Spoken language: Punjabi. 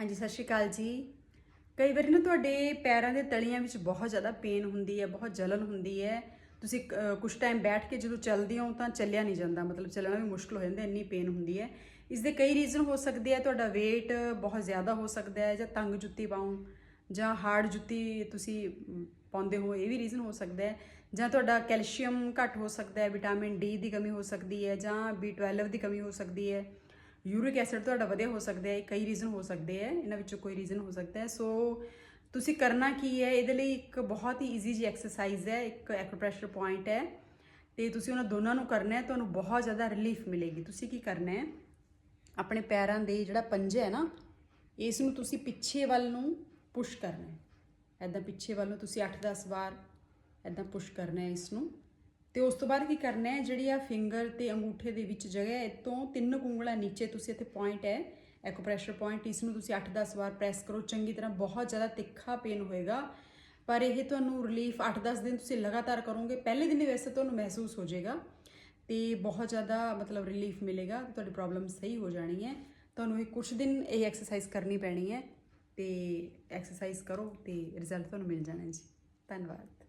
ਹਾਂਜੀ ਸਤਿ ਸ਼੍ਰੀ ਅਕਾਲ ਜੀ। ਕਈ ਵਾਰੀ ਨਾ ਤੁਹਾਡੇ ਪੈਰਾਂ ਦੇ ਤਲੀਆਂ ਵਿੱਚ ਬਹੁਤ ਜ਼ਿਆਦਾ ਪੇਨ ਹੁੰਦੀ ਹੈ ਬਹੁਤ ਜਲਨ ਹੁੰਦੀ ਹੈ। ਤੁਸੀਂ ਅਹ, ਕੁਛ ਟਾਈਮ ਬੈਠ ਕੇ ਜਦੋਂ ਚੱਲਦੇ ਹੋ ਤਾਂ ਚੱਲਿਆ ਨਹੀਂ ਜਾਂਦਾ ਮਤਲਬ ਚੱਲਣਾ ਵੀ ਮੁਸ਼ਕਲ ਹੋ ਜਾਂਦਾ ਇੰਨੀ ਪੇਨ ਹੁੰਦੀ ਹੈ। ਇਸ ਦੇ ਕਈ ਰੀਜ਼ਨ ਹੋ ਸਕਦੇ ਆ ਤੁਹਾਡਾ weight ਬਹੁਤ ਜ਼ਿਆਦਾ ਹੋ ਸਕਦਾ ਹੈ ਜਾਂ ਤੰਗ ਜੁੱਤੀ ਪਾਉਂ ਜਾਂ ਹਾਰਡ ਜੁੱਤੀ ਤੁਸੀਂ ਪਾਉਂਦੇ ਹੋ ਇਹ ਵੀ ਰੀਜ਼ਨ ਹੋ ਸਕਦਾ ਹੈ। ਜਾਂ ਤੁਹਾਡਾ ਕੈਲਸ਼ੀਅਮ ਘੱਟ ਹੋ ਸਕਦਾ ਹੈ ਵਿਟਾਮਿਨ ਡੀ ਦੀ ਕਮੀ ਹੋ ਸਕਦੀ ਹੈ ਜਾਂ B12 ਦੀ ਕਮੀ ਹੋ ਸਕਦੀ ਹੈ। ਯੂਰਿਕ ਐਸਿਡ ਤੁਹਾਡਾ ਵਧਿਆ ਹੋ ਸਕਦਾ ਹੈ, ਕਈ ਰੀਜ਼ਨ ਹੋ ਸਕਦੇ ਹੈ, ਇਹਨਾਂ ਵਿੱਚੋਂ ਕੋਈ ਰੀਜ਼ਨ ਹੋ ਸਕਦਾ ਹੈ। ਸੋ ਤੁਸੀਂ ਕਰਨਾ ਕੀ ਹੈ, ਇਹਦੇ ਲਈ ਇੱਕ ਬਹੁਤ ਹੀ ਈਜ਼ੀ ਜੀ ਐਕਸਰਸਾਈਜ਼ ਹੈ, ਇੱਕ ਐਕੂਪ੍ਰੈਸ਼ਰ ਪੁਆਇੰਟ ਹੈ। ਤੇ ਤੁਸੀਂ ਉਹਨਾਂ ਦੋਨਾਂ ਨੂੰ ਕਰਨਾ ਹੈ, ਤੁਹਾਨੂੰ ਬਹੁਤ ਜ਼ਿਆਦਾ ਰਿਲੀਫ ਮਿਲੇਗੀ। ਤੁਸੀਂ ਕੀ ਕਰਨਾ ਹੈ, ਆਪਣੇ ਪੈਰਾਂ ਦੇ ਜਿਹੜਾ ਪੰਜਾ ਹੈ ਨਾ, ਇਸ ਨੂੰ ਤੁਸੀਂ ਪਿੱਛੇ ਵੱਲ ਨੂੰ ਪੁਸ਼ ਕਰਨਾ ਹੈ। ਐਦਾਂ ਪਿੱਛੇ ਵੱਲ ਨੂੰ ਤੁਸੀਂ 8-10 ਵਾਰ ਐਦਾਂ ਪੁਸ਼ ਕਰਨਾ ਹੈ ਇਸ ਨੂੰ। ਤੇ ਉਸ ਤੋਂ ਬਾਅਦ ਕੀ ਕਰਨਾ ਹੈ? ਜਿਹੜੀ ਆ ਫਿੰਗਰ ਤੇ ਅੰਗੂਠੇ ਦੇ ਵਿੱਚ ਜਗ੍ਹਾ ਹੈ, ਇਤੋਂ ਤਿੰਨ ਕੁੰਗਲਾਂ ਨੀਚੇ ਤੁਸੀਂ ਇੱਥੇ ਪੁਆਇੰਟ ਹੈ ਐਕੋਪ੍ਰੈਸ਼ਰ ਪੁਆਇੰਟ ਇਸ ਨੂੰ ਤੁਸੀਂ 8-10 ਵਾਰ ਪ੍ਰੈਸ ਕਰੋ, ਚੰਗੀ ਤਰ੍ਹਾਂ ਬਹੁਤ ਜ਼ਿਆਦਾ ਤਿੱਖਾ ਪੇਨ ਹੋਏਗਾ। ਪਰ ਇਹ ਤੁਹਾਨੂੰ ਰਿਲੀਫ 8-10 ਦਿਨ ਤੁਸੀਂ ਲਗਾਤਾਰ ਕਰੋਗੇ, ਪਹਿਲੇ ਦਿਨ ਹੀ ਵੈਸੇ ਤੁਹਾਨੂੰ ਮਹਿਸੂਸ ਹੋ ਜਾਏਗਾ ਤੇ ਬਹੁਤ ਜ਼ਿਆਦਾ ਮਤਲਬ ਰਿਲੀਫ ਮਿਲੇਗਾ, ਤੁਹਾਡੀ ਪ੍ਰੋਬਲਮ ਸਹੀ ਹੋ ਜਾਣੀ ਹੈ। ਤੁਹਾਨੂੰ ਇਹ ਕੁਝ ਦਿਨ ਇਹ ਐਕਸਰਸਾਈਜ਼ ਕਰਨੀ ਪੈਣੀ ਹੈ ਤੇ ਐਕਸਰਸਾਈਜ਼ ਕਰੋ ਤੇ ਰਿਜ਼ਲਟ ਤੁਹਾਨੂੰ ਮਿਲ ਜਾਣਾ ਜੀ। ਧੰਨਵਾਦ।